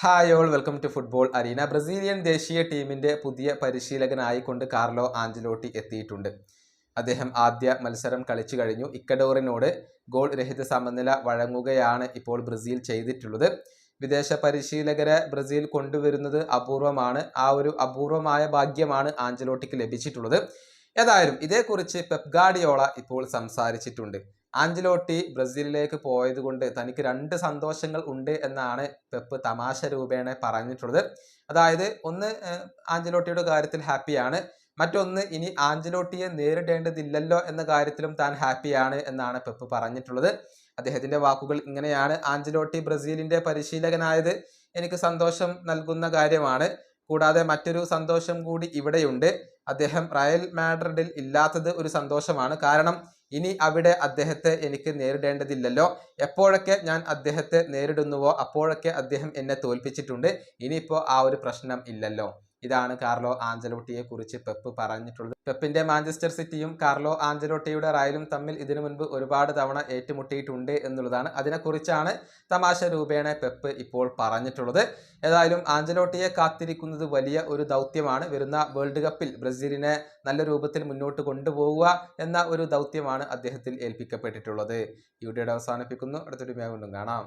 Hi all welcome to football arena Brazilian ദേശീയ ടീമിന്റെ പുതിയ പരിശീലകനായിക്കൊണ്ട് കാർലോ ആഞ്ചലോട്ടി എത്തിയിട്ടുണ്ട്. അദ്ദേഹം ആദ്യ മത്സരം കളിച്ചു കഴിഞ്ഞു. ഇക്കഡോറിനോട് ഗോൾ രഹിത സമനില വഴങ്ങുകയാണ് ഇപ്പോൾ ബ്രസീൽ ചെയ്തിട്ടുള്ളത്. വിദേശ പരിശീലകരെ ബ്രസീൽ കൊണ്ടുവരുന്നത് അപൂർവമാണ്. ആ ഒരു അപൂർവമായ ഭാഗ്യമാണ് ആഞ്ചലോട്ടിക്ക് ലഭിച്ചിട്ടുള്ളത്. ഏതായാലും ഇതേക്കുറിച്ച് പെപ്ഗാഡിയോള ഇപ്പോൾ സംസാരിച്ചിട്ടുണ്ട്. ആഞ്ചലോട്ടി ബ്രസീലിലേക്ക് പോയത് കൊണ്ട് തനിക്ക് രണ്ട് സന്തോഷങ്ങൾ ഉണ്ട് എന്നാണ് പെപ്പ് തമാശ രൂപേണ പറഞ്ഞിട്ടുള്ളത്. അതായത് ഒന്ന് ആഞ്ചലോട്ടിയുടെ കാര്യത്തിൽ ഹാപ്പിയാണ് മറ്റൊന്ന് ഇനി ആഞ്ചലോട്ടിയെ നേരിടേണ്ടതില്ലല്ലോ എന്ന കാര്യത്തിലും താൻ ഹാപ്പിയാണ് എന്നാണ് പെപ്പ് പറഞ്ഞിട്ടുള്ളത്. അദ്ദേഹത്തിന്റെ വാക്കുകൾ ഇങ്ങനെയാണ്. ആഞ്ചലോട്ടി ബ്രസീലിന്റെ പരിശീലകനായത് എനിക്ക് സന്തോഷം നൽകുന്ന കാര്യമാണ്. കൂടാതെ മറ്റൊരു സന്തോഷം കൂടി ഇവിടെയുണ്ട്. അദ്ദേഹം റയൽ മാഡ്രിഡിൽ ഇല്ലാത്തത് ഒരു സന്തോഷമാണ്. കാരണം ഇനി അവിടെ അദ്ദേഹത്തെ എനിക്ക് നേരിടേണ്ടതില്ലല്ലോ. എപ്പോഴൊക്കെ ഞാൻ അദ്ദേഹത്തെ നേരിടുന്നുവോ അപ്പോഴൊക്കെ അദ്ദേഹം എന്നെ തോൽപ്പിച്ചിട്ടുണ്ട്. ഇനിയിപ്പോൾ ആ ഒരു പ്രശ്നം ഇല്ലല്ലോ. ഇതാണ് കാർലോ ആഞ്ചലോട്ടിയെ കുറിച്ച് പെപ്പ് പറഞ്ഞിട്ടുള്ളത്. പെപ്പിന്റെ മാഞ്ചസ്റ്റർ സിറ്റിയും കാർലോ ആഞ്ചലോട്ടിയുടെ റയലും തമ്മിൽ ഇതിനു മുൻപ് ഒരുപാട് തവണ ഏറ്റുമുട്ടിയിട്ടുണ്ട് എന്നുള്ളതാണ്. അതിനെക്കുറിച്ചാണ് തമാശ രൂപേണ പെപ്പ് ഇപ്പോൾ പറഞ്ഞിട്ടുള്ളത്. ഏതായാലും ആഞ്ചലോട്ടിയെ കാത്തിരിക്കുന്നത് വലിയ ഒരു ദൗത്യമാണ്. വരുന്ന വേൾഡ് കപ്പിൽ ബ്രസീലിനെ നല്ല രൂപത്തിൽ മുന്നോട്ട് കൊണ്ടുപോകുക എന്ന ഒരു ദൗത്യമാണ് അദ്ദേഹത്തിൽ ഏൽപ്പിക്കപ്പെട്ടിട്ടുള്ളത്. ഈ അവസാനിപ്പിക്കുന്നു. അടുത്തൊരു വീണ്ടും കാണാം.